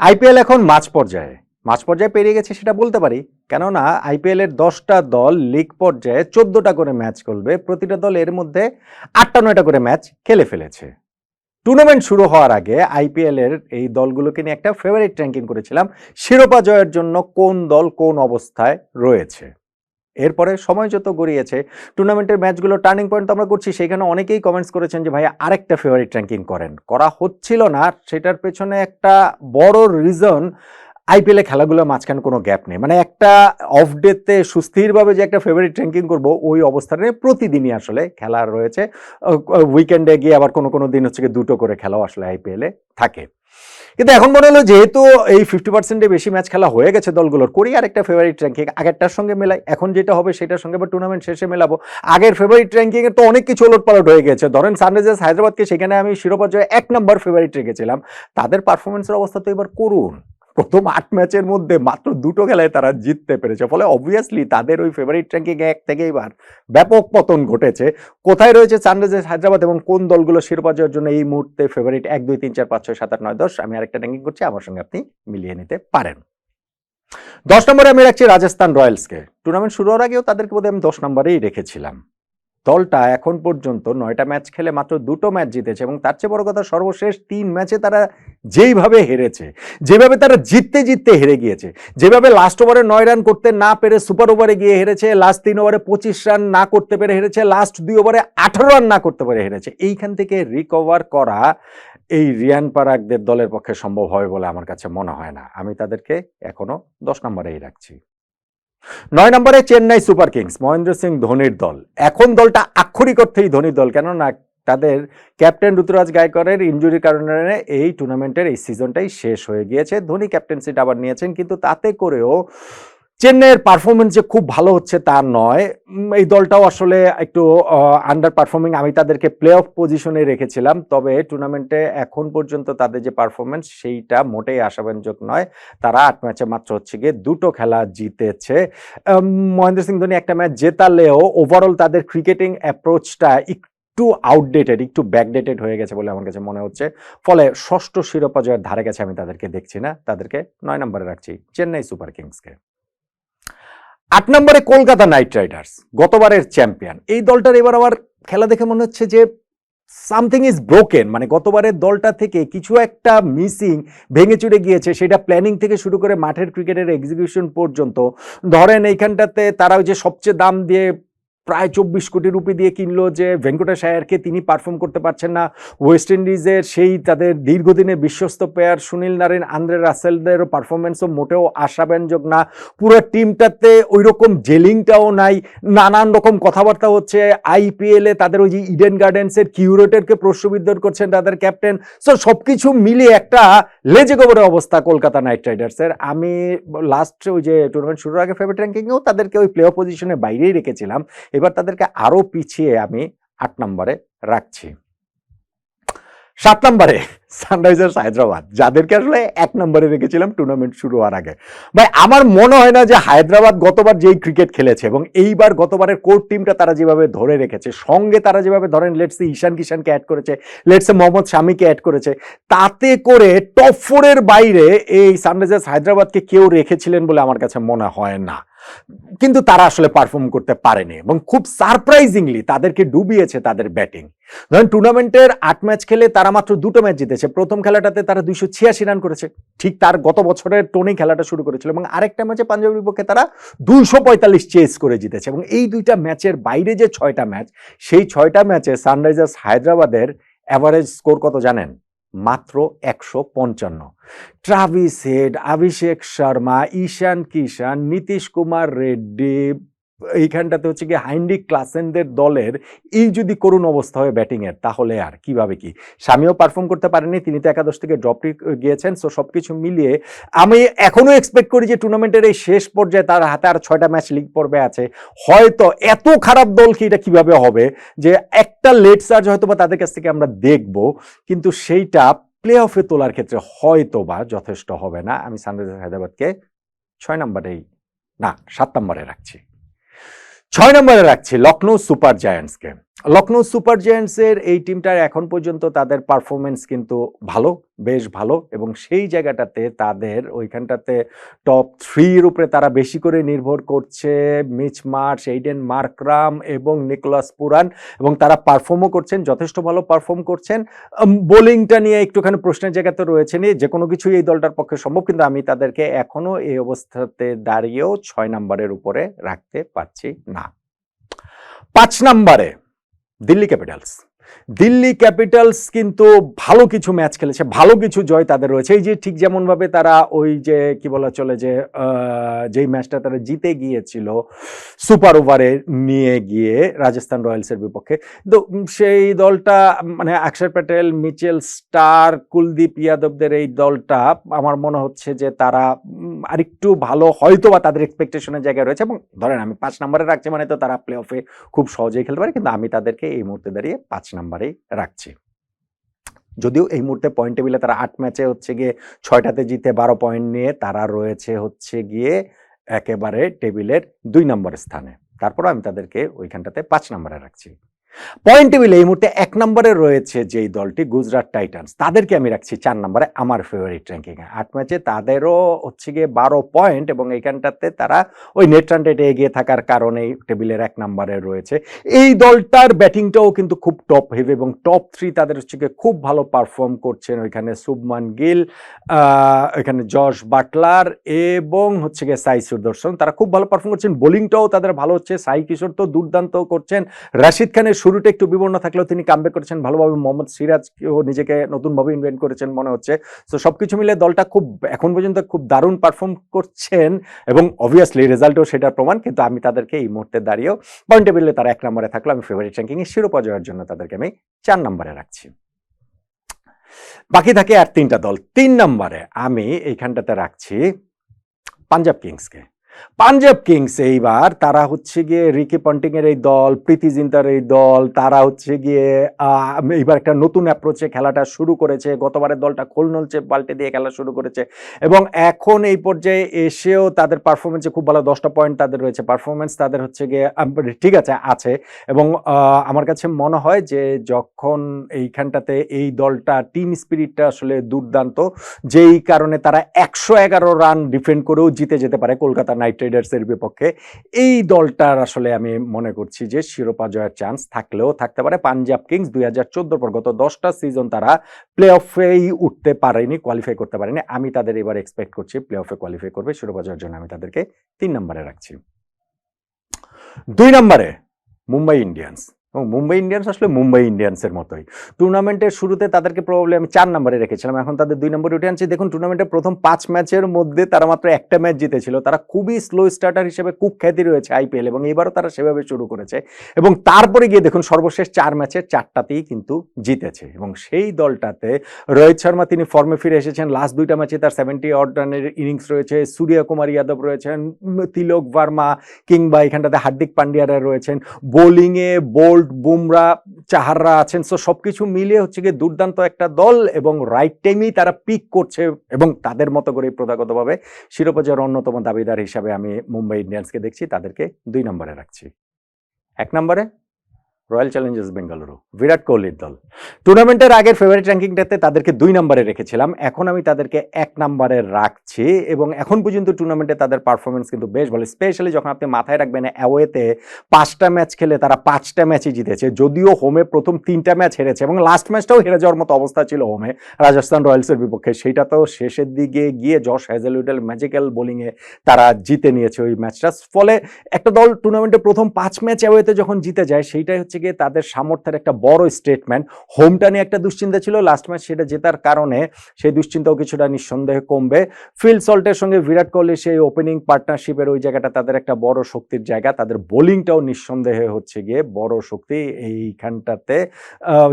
IPL এখন মাঝ পর্যায়ে। মাঝ পর্যায়ে পেরিয়ে গেছে সেটা বলতে পারি। কেননা আইপিএলের দশটা দল লিগ পর্যায়ে চোদ্দটা করে ম্যাচ খেলবে। প্রতিটা দল এর মধ্যে আটটা নয়টা করে ম্যাচ খেলে ফেলেছে। টুর্নামেন্ট শুরু হওয়ার আগে আইপিএলের এই দলগুলোকে নিয়ে একটা ফেভারিট র্যাঙ্কিং করেছিলাম। শিরোপা জয়ের জন্য কোন দল কোন অবস্থায় রয়েছে? এরপরে সময় যত গড়িয়েছে টুর্নামেন্টের ম্যাচগুলো টার্নিং পয়েন্ট তো আমরা করছি সেখানে অনেকেই কমেন্টস করেছেন যে ভাইয়া আরেকটা ফেভারিট র্যাঙ্কিং করেন। করা হচ্ছিল না সেটার পেছনে একটা বড় রিজন আইপিএলে খেলাগুলোর মাঝখানে কোনো গ্যাপ নেই। মানে একটা অফ ডেতে সুস্থিরভাবে যে একটা ফেভারিট র্যাঙ্কিং করব, ওই অবস্থানে প্রতিদিনই আসলে খেলা রয়েছে। উইকেন্ডে গিয়ে আবার কোনো কোনো দিন হচ্ছে দুটো করে খেলাও আসলে আইপিএলে থাকে। কিন্তু এখন মনে হলো যেহেতু এই ফিফটি পার্সেন্টে বেশি ম্যাচ খেলা হয়ে গেছে দলগুলোর, করি আর একটা ফেভারিট র্যাঙ্কিং আগেরটার সঙ্গে মেলাই, এখন যেটা হবে সেটার সঙ্গে বা টুর্নামেন্ট শেষে মেলাবো। আগের ফেভারিট র্যাঙ্কিং এর তো অনেক কিছু ওলট পালট হয়ে গেছে। ধরেন সানরাইজার্স হায়দ্রাবাদকে সেখানে আমি শিরোপা জয়ে এক নম্বর ফেভারিট রেখেছিলাম। তাদের পারফরমেন্সের অবস্থা তো এবার করুন। প্রথম আট ম্যাচের মধ্যে মাত্র দুটো খেলায় তারা জিততে পেরেছে। ফলে অবভিয়াসলি তাদের ওই ফেভারিট র্যাঙ্কিং এক থেকে এবার ব্যাপক পতন ঘটেছে। কোথায় রয়েছে সানরাইজার্স হায়দ্রাবাদ এবং কোন দলগুলো শিরোপা জয়ের জন্য এই মুহূর্তে ফেভারিট এক, দুই, তিন, চার, পাঁচ, ছয়, সাত, আট, নয়, দশ। আমি আরেকটা র্যাঙ্কিং করছি, আমার সঙ্গে আপনি মিলিয়ে নিতে পারেন। দশ নম্বরে আমি রাখছি রাজস্থান রয়্যালসকে। টুর্নামেন্ট শুরু হওয়ার আগেও তাদেরকে বোধহয় আমি দশ নম্বরেই রেখেছিলাম। দলটা এখন পর্যন্ত নয়টা ম্যাচ খেলে মাত্র দুটো ম্যাচ জিতেছে এবং তার চেয়ে বড় কথা সর্বশেষ তিন ম্যাচে তারা যেইভাবে হেরেছে, যেভাবে তারা জিততে জিততে হেরে গিয়েছে, যেভাবে লাস্ট ওভারে নয় রান করতে না পেরে সুপার ওভারে গিয়ে হেরেছে লাস্ট তিন ওভারে পঁচিশ রান না করতে পেরে হেরেছে লাস্ট দুই ওভারে আঠারো রান না করতে পেরে হেরেছে। এইখান থেকে রিকভার করা এই রিয়ান পারাকদের দলের পক্ষে সম্ভব হবে বলে আমার কাছে মনে হয় না। আমি তাদেরকে এখনও দশ নম্বরেই রাখছি। নয় নম্বরে চেন্নাই সুপার কিংস, মহেন্দ্র সিং ধোনির দল। এখন দলটা আক্ষরিক অর্থেই ধোনির দল, কেননা তাদের ক্যাপ্টেন ঋতুরাজ গায়করের ইঞ্জুরির কারণে এই টুর্নামেন্টের এই সিজনটাই শেষ হয়ে গিয়েছে। ধোনি ক্যাপ্টেন্সিটা আবার নিয়েছেন, কিন্তু তাতে করেও চেন্নাইয়ের পারফরমেন্স যে খুব ভালো হচ্ছে তা নয়। এই দলটাও আসলে একটু আন্ডার পারফর্মিং আমি তাদেরকে প্লে অফ পজিশনে রেখেছিলাম, তবে টুর্নামেন্টে এখন পর্যন্ত তাদের যে পারফরমেন্স সেইটা মোটেই আশাব্যঞ্জক নয়। তারা আট ম্যাচে মাত্র হচ্ছে গিয়ে দুটো খেলা জিতেছে। মহেন্দ্র সিং ধোনি একটা ম্যাচ জেতালেও ওভারঅল তাদের ক্রিকেটিং অ্যাপ্রোচটা একটু আউটডেটেড একটু ব্যাকডেটেড হয়ে গেছে বলে আমার কাছে মনে হচ্ছে। ফলে ষষ্ঠ শিরোপা জয়ের ধারে গেছে আমি তাদেরকে দেখছি না। তাদেরকে নয় নম্বরে রাখছি, চেন্নাই সুপার কিংসকে। আট নম্বরে কলকাতা নাইট রাইডার্স, গতবারের চ্যাম্পিয়ন। এই দলটার এবার আবার খেলা দেখে মনে হচ্ছে যে সামথিং ইজ ব্রোকেন মানে গতবারের দলটা থেকে কিছু একটা মিসিং ভেঙে চুড়ে গিয়েছে। সেটা প্ল্যানিং থেকে শুরু করে মাঠের ক্রিকেটের এক্সিকিউশন পর্যন্ত। ধরেন এইখানটাতে তারা যে সবচেয়ে দাম দিয়ে প্রায় চব্বিশ কোটি রুপি দিয়ে কিনলো যে ভেঙ্কটেশ আয়ারকে তিনি পারফর্ম করতে পারছেন না। ওয়েস্ট ইন্ডিজের সেই তাদের দীর্ঘদিনে বিশ্বস্ত প্লেয়ার সুনীল নারায়ণ, আন্দ্রে রাসেলদেরও পারফরমেন্সও মোটেও আশাব্যঞ্জক না। পুরো টিমটাতে ওই রকম জেলিংটাও নাই, নানান রকম কথাবার্তা হচ্ছে। আইপিএলে তাদের ওই যে ইডেন গার্ডেন্সের কিউরেটরকে প্রশ্নবিদ্ধ করছেন তাদের ক্যাপ্টেন সো সব কিছু মিলিয়ে একটা লেজে গোবরের অবস্থা কলকাতা নাইট রাইডার্সের আমি লাস্ট ওই যে টুর্নামেন্ট শুরুর আগে ফেভারিট র্যাঙ্কিংয়েও তাদেরকে ওই প্লে পজিশনে বাইরেই রেখেছিলাম। এবার তাদেরকে আরও পিছিয়ে আমি আট নম্বরে রাখছি। সাত নম্বরে সানরাইজার্স হায়দ্রাবাদ। যাদেরকে আসলে এক নম্বরে রেখেছিলাম টুর্নামেন্ট শুরু হওয়ার আগে। ভাই, আমার মনে হয় না যে হায়দ্রাবাদ গতবার যেই ক্রিকেট খেলেছে এবং এইবার গতবারের কোর টিমটা তারা যেভাবে ধরে রেখেছে, সঙ্গে তারা যেভাবে ধরেন লেটসে ঈশান কিষানকে অ্যাড করেছে লেটসে মোহাম্মদ শামিকে অ্যাড করেছে, তাতে করে টপ ফোরের বাইরে এই সানরাইজার্স হায়দ্রাবাদকে কেউ রেখেছিলেন বলে আমার কাছে মনে হয় না। কিন্তু তারা আসলে পারফর্ম করতে পারেনি এবং খুব সারপ্রাইজিংলি তাদেরকে ডুবিয়েছে তাদের ব্যাটিং ধরেন টুর্নামেন্টের আট ম্যাচ খেলে তারা মাত্র দুটো ম্যাচ জিতেছে। প্রথম খেলাটাতে তারা দুইশো ছিয়াশি রান করেছে। ঠিক তার গত বছরের টোনেই খেলাটা শুরু করেছিল এবং আরেকটা ম্যাচে পাঞ্জাবের বিপক্ষে তারা দুইশো পঁয়তাল্লিশ চেস করে জিতেছে এবং এই দুইটা ম্যাচের বাইরে যে ছয়টা ম্যাচ সেই ছয়টা ম্যাচে সানরাইজার্স হায়দ্রাবাদের অ্যাভারেজ স্কোর কত জানেন? মাত্র একশো পঞ্চান্ন। ট্রাভিস হেড অভিষেক শর্মা ঈশান কিষান নীতিশ কুমার রেড্ডি এইখানটাতে হচ্ছে কি হাইন্ডিক ক্লাসেনদের দলের এই যদি করুণ অবস্থা হয় ব্যাটিংয়ের, তাহলে আর কীভাবে কি? স্বামীও পারফর্ম করতে পারেনি, তিনি তো একাদশ থেকে ড্রপ গিয়েছেন সো সব কিছু মিলিয়ে আমি এখনও এক্সপেক্ট করি যে টুর্নামেন্টের এই শেষ পর্যায়ে তার হাতে আর ছয়টা ম্যাচ লিগ পর্বে আছে। হয়তো এত খারাপ দল কি এটা কীভাবে হবে? যে একটা লেট সার্জ হয়তো বা তাদের কাছ থেকে আমরা দেখব, কিন্তু সেইটা প্লে অফে তোলার ক্ষেত্রে হয়তো বা যথেষ্ট হবে না। আমি সানরাইজার্স হায়দ্রাবাদকে ছয় নম্বরেই, না, সাত নম্বরে রাখছি। ছয় নম্বরে রাখছি লখনৌ সুপার জায়ান্টসকে। লখনৌ সুপার জায়ান্টসের এই টিমটার এখন পর্যন্ত তাদের পারফরমেন্স কিন্তু ভালো, বেশ ভালো এবং সেই জায়গাটাতে তাদের ওইখানটাতে টপ থ্রির উপরে তারা বেশি করে নির্ভর করছে মিচ মার্চ এইডেন মার্করাম এবং নিকোলাস পুরান এবং তারা পারফর্মও করছেন, যথেষ্ট ভালো পারফর্ম করছেন। বোলিংটা নিয়ে একটুখানি প্রশ্নের জায়গাতে রয়েছে নি, যে কোনো কিছুই এই দলটার পক্ষে সম্ভব, কিন্তু আমি তাদেরকে এখনও এই অবস্থাতে দাঁড়িয়েও ছয় নম্বরের উপরে রাখতে পারছি না। পাঁচ নম্বরে দিল্লি ক্যাপিটালস দিল্লি ক্যাপিটালস কিন্তু ভালো কিছু ম্যাচ খেলেছে, ভালো কিছু জয় তাদের রয়েছে। এই যে ঠিক যেমনভাবে তারা ওই যে কি বলা চলে যে যেই ম্যাচটা তারা জিতে গিয়েছিল, সুপার ওভারে নিয়ে গিয়ে রাজস্থান রয়্যালসের বিপক্ষে। তো সেই দলটা মানে অক্ষর প্যাটেল, মিচেল স্টার, কুলদীপ ইয়াদবদের এই দলটা, আমার মনে হচ্ছে যে তারা আরেকটু ভালো হয়তো বা তাদের এক্সপেকটেশনের জায়গায় রয়েছে এবং ধরেন আমি পাঁচ নম্বরে রাখছি মানে তো তারা প্লে অফে খুব সহজেই খেলতে পারে, কিন্তু আমি তাদেরকে এই মুহূর্তে দাঁড়িয়ে পাঁচ নম্বরেই রাখছি। যদিও এই মুহূর্তে পয়েন্ট টেবিলে তারা আট ম্যাচে হচ্ছে গিয়ে ছয়টাতে জিতে বারো পয়েন্ট নিয়ে তারা রয়েছে হচ্ছে গিয়ে একেবারে টেবিলের দুই নম্বর স্থানে। তারপর আমি তাদেরকে ওইখানটাতে পাঁচ নম্বরে রাখছি। পয়েন্ট টেবিলে এই মুহূর্তে এক নম্বরে রয়েছে যেই দলটি গুজরাট টাইটান্স। তাদেরকে আমি রাখছি চার নম্বরে আমার ফেভারিট র্যাঙ্কিংয়ে আট ম্যাচে তাদেরও হচ্ছে গিয়ে বারো পয়েন্ট এবং এইখানটাতে তারা ওই নেট রান রেটে এগিয়ে থাকার কারণে টেবিলের এক নম্বরে রয়েছে। এই দলটার ব্যাটিংটাও কিন্তু খুব টপ হেভি এবং টপ থ্রি তাদের হচ্ছে গিয়ে খুব ভালো পারফর্ম করছেন ওইখানে শুভমান গিল এখানে জশ বাটলার এবং হচ্ছে গিয়ে সাই সুদর্শন। তারা খুব ভালো পারফর্ম করছেন। বোলিংটাও তাদের ভালো হচ্ছে। সাই কিশোর তো দুর্দান্ত করছেন। রাশিদ খানের শুরুটা একটু বিবর্ণ থাকলেও তিনি কামব্যাক করেছেন ভালোভাবে। মোহাম্মদ সিরাজকেও নিজেকে নতুনভাবে ইনভেন্ট করেছেন মনে হচ্ছে। তো সবকিছু মিলে দলটা খুব, এখন পর্যন্ত খুব দারুণ পারফর্ম করছেন এবং অবভিয়াসলি রেজাল্টও সেটার প্রমাণ, কিন্তু আমি তাদেরকে এই মুহূর্তে দাঁড়িয়েও পয়েন্ট টেবিলে তারা এক নম্বরে থাকল। আমি ফেভারিট র্যাঙ্কিংয়ে শিরোপা জয়ের জন্য তাদেরকে আমি চার নম্বরে রাখছি। বাকি থাকে আর তিনটা দল। তিন নম্বরে আমি এইখানটাতে রাখছি পাঞ্জাব কিংসকে। পাঞ্জাব কিংস এইবার, তারা হচ্ছে গিয়ে রিকি পন্টিং এর এই দল, প্রীতি জিন্তার এই দল, তারা হচ্ছে গিয়ে এইবার একটা নতুন অ্যাপ্রোচে খেলাটা শুরু করেছে। গতবারের দলটা খোল নলচে পাল্টে দিয়ে খেলা শুরু করেছে। এবং এখন এই পর্যায়ে এসেও তাদের পারফরমেন্সে খুব ভালো দশটা পয়েন্ট তাদের রয়েছে। পারফরমেন্স তাদের হচ্ছে গিয়ে ঠিক আছে আছে। এবং আমার কাছে মনে হয় যে যখন এইখানটাতে এই দলটা টিম স্পিরিটটা আসলে দুর্দান্ত, যেই কারণে তারা একশো এগারো রান ডিফেন্ড করেও জিতে যেতে পারে কলকাতা নাইট রাইডার্সের বিপক্ষে এই দলটার আসলে আমি মনে করছি যে শিরোপা জয়ের চান্স থাকলেও থাকতে পারে। পাঞ্জাব কিংস দুই হাজার চোদ্দোর পর গত দশটা সিজন তারা প্লে অফেই উঠতে পারেনি কোয়ালিফাই করতে পারেনি। আমি তাদের এবার এক্সপেক্ট করছি প্লে অফে কোয়ালিফাই করবে শিরোপা জয়ের জন্য। আমি তাদেরকে তিন নম্বরে রাখছি। দুই নম্বরে মুম্বাই ইন্ডিয়ান্স এবং মুম্বাই ইন্ডিয়ান্স আসলে মুম্বাই ইন্ডিয়ান্সের মতোই। টুর্নামেন্টের শুরুতে তাদেরকে প্রবলেম আমি চার নম্বরে রেখেছিলাম, এখন তাদের দুই নম্বরে উঠে আনছি। দেখুন টুর্নামেন্টের প্রথম পাঁচ ম্যাচের মধ্যে তারা মাত্র একটা ম্যাচ জিতেছিল। তারা খুবই স্লো স্টার্টার হিসেবে কুখ্যাতি রয়েছে আইপিএল এবং এবারও তারা সেভাবে শুরু করেছে। এবং তারপরে গিয়ে দেখুন, সর্বশেষ চার ম্যাচের চারটাতেই কিন্তু জিতেছে। এবং সেই দলটাতে রোহিত শর্মা, তিনি ফর্মে ফিরে এসেছেন। লাস্ট দুইটা ম্যাচে তার সেভেন্টি অড রানের ইনিংস রয়েছে। সূর্য কুমার যাদব রয়েছেন, তিলক ভার্মা কিংবা এখানটাতে হার্দিক পান্ডিয়ারা রয়েছেন। বোলিংয়ে বোল্ট বুমরা, চাহাররা আছেন। সো সবকিছু মিলিয়ে হচ্ছে গিয়ে দুর্দান্ত একটা দল এবং রাইট টাইমেই তারা পিক করছে এবং তাদের মতো করে প্রথাগতভাবে শিরোপা জয়ের অন্যতম দাবিদার হিসাবে আমি মুম্বাই ইন্ডিয়ান্সকে দেখছি। তাদেরকে দুই নম্বরে রাখছি। এক নম্বরে রয়্যাল চ্যালেঞ্জার্স বেঙ্গালুরু বিরাট কোহলির দল। টুর্নামেন্টের আগের ফেভারিট র্যাঙ্কিংটাতে তাদেরকে দুই নম্বরে রেখেছিলাম। এখন আমি তাদেরকে এক নম্বরে রাখছি এবং এখন পর্যন্ত টুর্নামেন্টে তাদের পারফরমেন্স কিন্তু বেশ ভালো। স্পেশালি যখন আপনি মাথায় রাখবেন অ্যাওয়েতে পাঁচটা ম্যাচ খেলে তারা পাঁচটা ম্যাচই জিতেছে। যদিও হোমে প্রথম তিনটা ম্যাচ হেরেছে এবং লাস্ট ম্যাচটাও হেরে যাওয়ার মতো অবস্থা ছিল হোমে রাজস্থান রয়্যালসের বিপক্ষে। সেইটা তো শেষের দিকে গিয়ে জশ হ্যাজেলউডেল ম্যাজিক্যাল বোলিংয়ে তারা জিতে নিয়েছে ওই ম্যাচটা ফলে একটা দল টুর্নামেন্টে প্রথম পাঁচ ম্যাচ অ্যাওয়েতে যখন জিতে যায়, সেইটাই হচ্ছে গিয়ে তাদের সামর্থ্যের একটা বড় স্টেটমেন্ট হোমটা নিয়ে একটা দুশ্চিন্তা ছিল। লাস্ট ম্যাচ সেটা জেতার কারণে সেই দুশ্চিন্তাও কিছুটা নিঃসন্দেহে কমবে। ফিল সল্টের সঙ্গে বিরাট কোহলি সেই ওপেনিং পার্টনারশিপের ওই জায়গাটা তাদের একটা বড় শক্তির জায়গা। তাদের বোলিংটাও নিঃসন্দেহে হচ্ছে গিয়ে বড় শক্তি। এইখানটাতে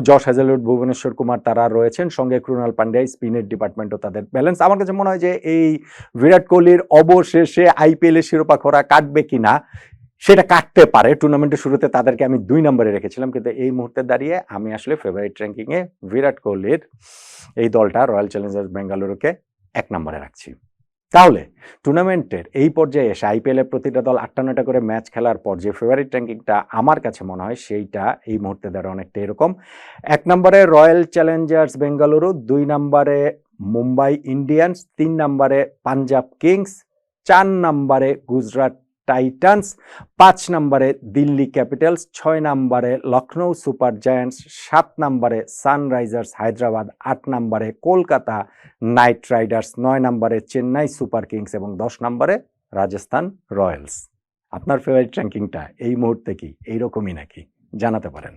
যশ হ্যাজেলউড ভুবনেশ্বর কুমার তারা রয়েছেন। সঙ্গে ক্রুনাল পান্ডিয়া স্পিনের ডিপার্টমেন্টও তাদের ব্যালেন্স আমার কাছে মনে হয় যে এই বিরাট কোহলির অবশেষে আইপিএল এর শিরোপা খোরা কাটবে কিনা সেটা কাটতে পারে। টুর্নামেন্টের শুরুতে তাদেরকে আমি দুই নম্বরে রেখেছিলাম, কিন্তু এই মুহূর্তে দাঁড়িয়ে আমি আসলে ফেভারিট র্যাঙ্কিংয়ে বিরাট কোহলির এই দলটা রয়্যাল চ্যালেঞ্জার্স বেঙ্গালুরুকে এক নম্বরে রাখছি। তাহলে, টুর্নামেন্টের এই পর্যায়ে এসে আইপিএল এর প্রতিটা দল আটটা করে ম্যাচ খেলার পর যে ফেভারিট র্যাঙ্কিংটা আমার কাছে মনে হয় সেইটা এই মুহূর্তে দাঁড়া অনেকটা এরকম। এক নম্বরে রয়্যাল চ্যালেঞ্জার্স বেঙ্গালুরু দুই নম্বরে মুম্বাই ইন্ডিয়ান্স তিন নম্বরে পাঞ্জাব কিংস চার নম্বরে গুজরাট টাইটান্স পাঁচ নম্বরে দিল্লি ক্যাপিটালস, ছয় নম্বরে লখনৌ সুপার জায়ান্টস, সাত নম্বরে সানরাইজার্স হায়দ্রাবাদ, আট নম্বরে কলকাতা নাইট রাইডার্স, নয় নম্বরে চেন্নাই সুপার কিংস এবং দশ নম্বরে রাজস্থান রয়্যালস। আপনার ফেভারিট র্যাঙ্কিংটা এই মুহূর্তে কি? এইরকমই নাকি? জানাতে পারেন।